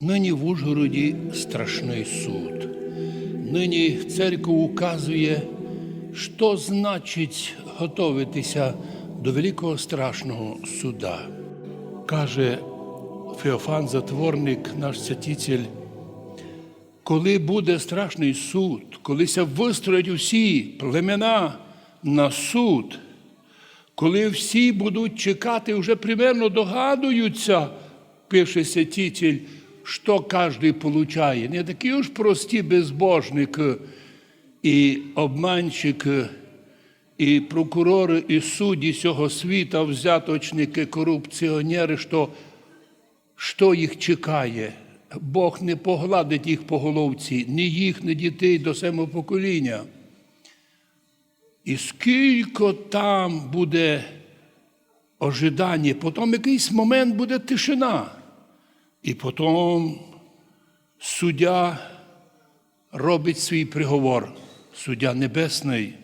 Нині в Ужгороді страшний суд. Нині церква указує, що значить готуватися до великого страшного суда. Каже Феофан Затворник, наш святитель, коли буде страшний суд, колися вистроять усі племена на суд, коли всі будуть чекати, вже примерно догадуються, пише святитель, що кожен получає. Не такі уж прості безбожники і обманщики, і прокурори, і судді цього світа, взяточники, корупціонери, що, що їх чекає. Бог не погладить їх по головці, ні їх, ні дітей до самого покоління. І скільки там буде ожидання, потім якийсь момент буде тишина. І потім суддя робить свій приговор, суддя небесний.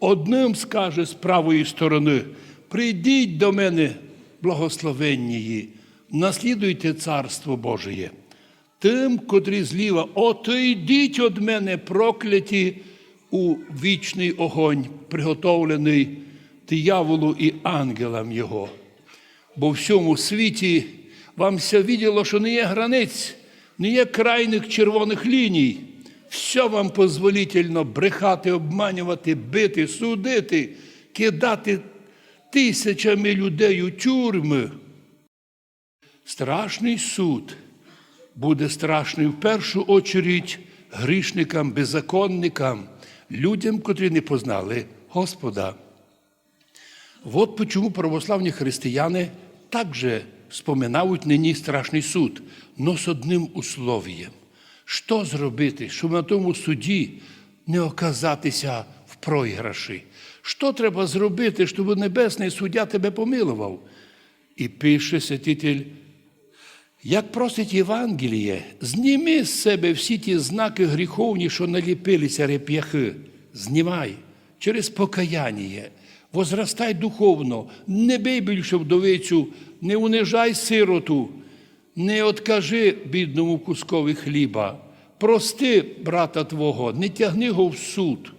Одним скаже з правої сторони: прийдіть до мене, благословенні, наслідуйте Царство Божеє. Тим, котрі зліва, отойдіть від мене, прокляті у вічний огонь, приготовлений дияволу і ангелам його. Бо всьому світі вам все виділо, що не є границь, не є крайних червоних ліній. Все вам дозволительно брехати, обманювати, бити, судити, кидати тисячами людей у тюрми. Страшний суд буде страшний в першу очередь грішникам, беззаконникам, людям, котрі не познали Господа. Вот почему православні християни также споминають нині страшний суд, но з одним условієм. Що зробити, щоб на тому суді не оказатися в програші? Що треба зробити, щоб небесний суддя тебе помилував? І пише святитель, як просить Євангеліє, зніми з себе всі ті знаки гріховні, що наліпилися реп'яхи. Знімай через покаяння, возрастай духовно, не бий більше вдовицю, не унижай сироту, не откажи бідному кускові хліба, прости брата Твого, не тягни його в суд.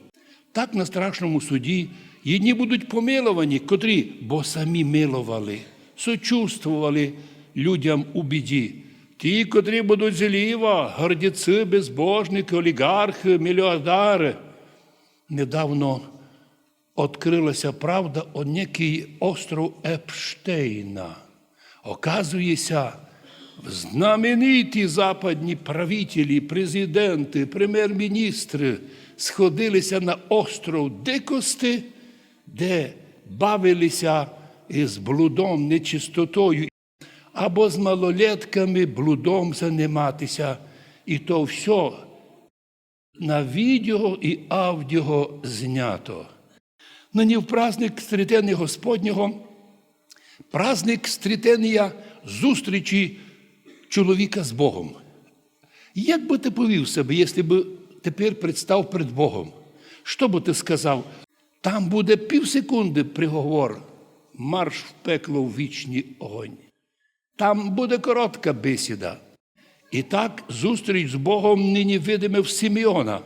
Так на страшному суді єдні будуть помиловані, котрі, бо самі милували, сочувствували людям у біді. Ті, котрі будуть зліва, гордіці, безбожники, олігархи, мільярдари. Недавно відкрилася правда о некий остров Епштейна. Оказується, знамениті западні правителі, президенти, прем'єр-міністри сходилися на остров Дикости, де бавилися із блудом, нечистотою, або з малолетками блудом займатися. І то все на відео і аудіо знято. Нині в праздник Стрітення Господнього, праздник стрітення зустрічі чоловіка з Богом. Як би ти повів себе, якщо б тепер представ перед Богом? Що би ти сказав? Там буде півсекунди приговор, марш в пекло в вічний огонь. Там буде коротка бесіда. І так зустріч з Богом нині видиме в Симеона.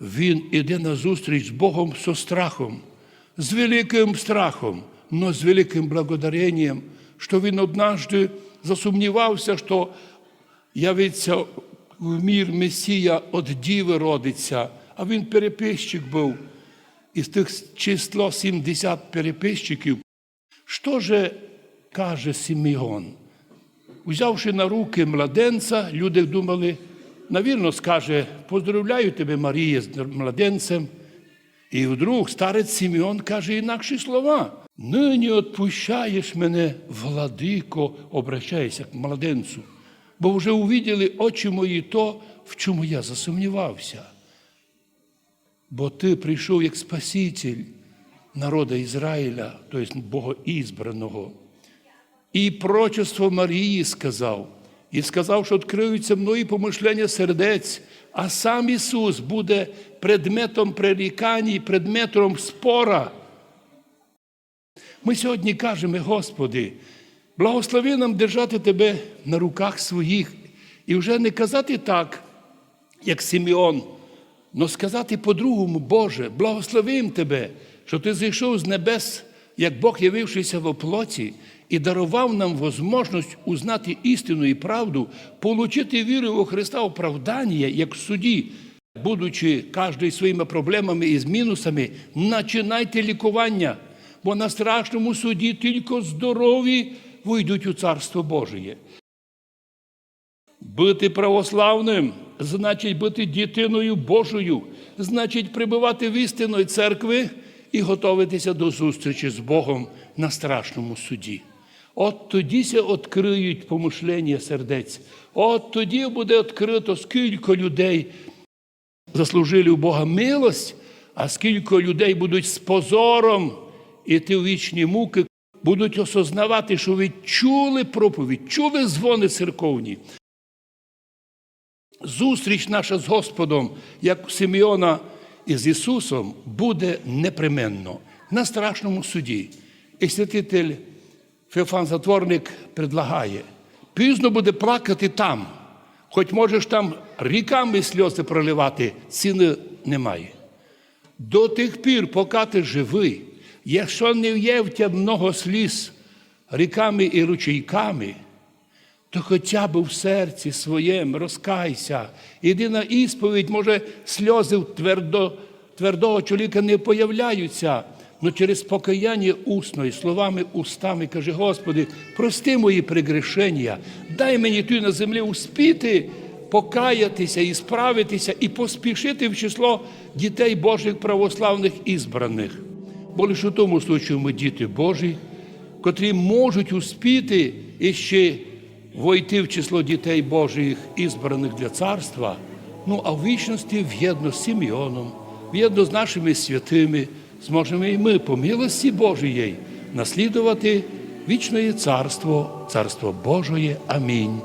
Він іде на зустріч з Богом со страхом, з великим страхом, но з великим благодаренням, що він однажды засумнівався, що явиться в мір Месія від Діви родиться, а він переписчик був. Із тих число 70 переписчиків. Що же каже Симеон? Узявши на руки младенця, люди думали, навірно, скаже, поздравляю тебе, Марія, з младенцем. І вдруг старець Симеон каже інакші слова. Нині відпущаєш мене, владико, обращайся к младенцю, бо вже увиділи очі мої то, в чому я засумнівався. Бо ти прийшов як Спаситель народа Ізраїля, тобто Богоізбраного. І прочество Марії сказав, і сказав, що відкриються мною помишлення сердець, а сам Ісус буде предметом прерікань, предметом спора. Ми сьогодні кажемо, Господи, благослови нам держати Тебе на руках своїх І вже не казати так, як Симеон, но сказати по-другому, Боже, благословим Тебе, що Ти зійшов з небес, як Бог явившися в оплоті, і дарував нам можливість узнати істину і правду, получити віру у Христа оправдання, як в суді, будучи кожний своїми проблемами і з мінусами, починайте лікування, бо на страшному суді тільки здорові вийдуть у Царство Божє. Бути православним значить бути дитиною Божою, значить прибувати в істинної церкви готуватися до зустрічі з Богом на страшному суді. От тоді ся відкриють помишлення сердець. От тоді буде відкрито, скільки людей заслужили у Бога милость, а скільки людей будуть з позором іти в вічні муки, будуть осознавати, що ви чули проповідь, чули дзвони церковні. Зустріч наша з Господом, як у Симеона із Ісусом, буде непременно на страшному суді. І святитель Феофан Затворник предлагає, пізно буде плакати там, хоч можеш там ріками сльози проливати, ціни немає. До тих пір, поки ти живий, якщо не є в тебе много сліз ріками і ручейками, то хоча б в серці своєму розкайся. Іди на ісповідь, може, сльози в твердо, твердого чоловіка не появляються, але через покаяння усно і словами устами каже, Господи, прости мої прегрешення, дай мені тут на землі успіти, покаятися і справитися, і поспішити в число дітей Божих православних ізбраних. Бо лише у тому случаю ми діти Божі, котрі можуть успіти і ще войти в число дітей Божих, ізбраних для царства, ну а в вічності в'єдно з Сім'йоном, в'єдно з нашими святими, зможемо і ми по милості Божої наслідувати вічне царство, царство Божоє. Амінь.